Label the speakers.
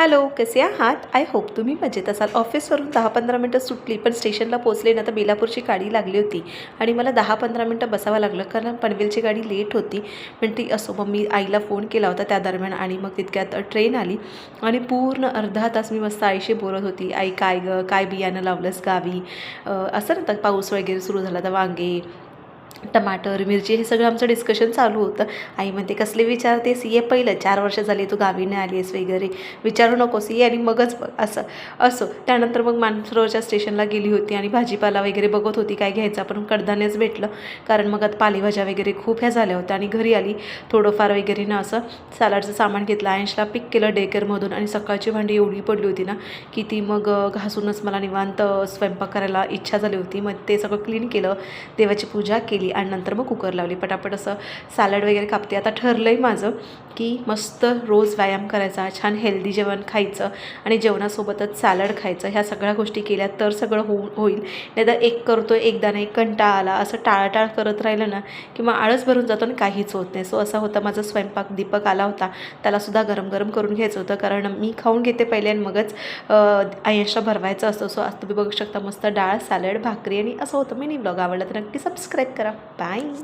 Speaker 1: Hello कसे आहात? I hope तुम्ही मजेत असाल. ऑफिसवरून दहा पंधरा मिनटं सुटली पण स्टेशनला पोचले ना तर बेलापूरची गाडी लागली होती. आणि मला दहा पंधरा मिनटं बसावं लागलं कारण पनवेलची गाडी लेट होती. पण ती असो मग मी आईला फोन केला होता त्या दरम्यान आणि मग तितक्यात ट्रेन आली. आणि पूर्ण अर्धा तास मी मस्त आईशी बोलत होती. आई काय गं? काय बियाणं लावलंस गावी? असं ना तर पाऊस वगैरे सुरू झाला तर वांगे टमाटर मिरची हे सगळं आमचं डिस्कशन चालू होतं. आई म्हणते कसले विचारतेस ये पहिलं चार वर्ष झाली तू गावी नाही आली आहेस वगैरे. विचारू नकोस ये आणि मगच बघ असं. असो. त्यानंतर मग मानसरोवरच्या स्टेशनला गेली होती आणि भाजीपाला वगैरे बघत होती काय घ्यायचं? पण कडधान्यच भेटलं. कारण मग आता पालेभाज्या वगैरे खूप ह्या झाल्या होत्या आणि घरी आली. थोडंफार वगैरे ना असं सॅलडचं सामान घेतलं. आयन्सला पिक केलं डेकरमधून आणि सकाळची भांडी एवढी पडली होती ना की ती मग घासूनच मला निवांत स्वयंपाक करायला इच्छा झाली होती. मग ते सगळं क्लीन केलं. देवाची पूजा केली. आणि नंतर मग कुकर लावली. पटापट असं सॅलड वगैरे कापते. आता ठरलं आहे माझं की मस्त रोज व्यायाम करायचा छान हेल्दी जेवण खायचं आणि जेवणासोबतच सॅलड खायचं. ह्या सगळ्या गोष्टी केल्या तर सगळं होऊ होईल. नाही तर एक करतो एकदा नाही कंटाळा आला. असं टाळाटाळ करत राहिलं ना किंवा आळस भरून जातो आणि काहीच होत नाही. सो असा होता माझा स्वयंपाक. दीपक आला होता. त्यालासुद्धा गरम गरम करून घ्यायचं होतं. कारण मी खाऊन घेते पहिले आणि मगच आयशला भरवायचं असतो. सो आज तुम्ही बघू शकता मस्त डाळ सॅलड भाकरी आणि असं होतं. मी ब्लॉग आवडला तर नक्की सबस्क्राईब करा. Bye.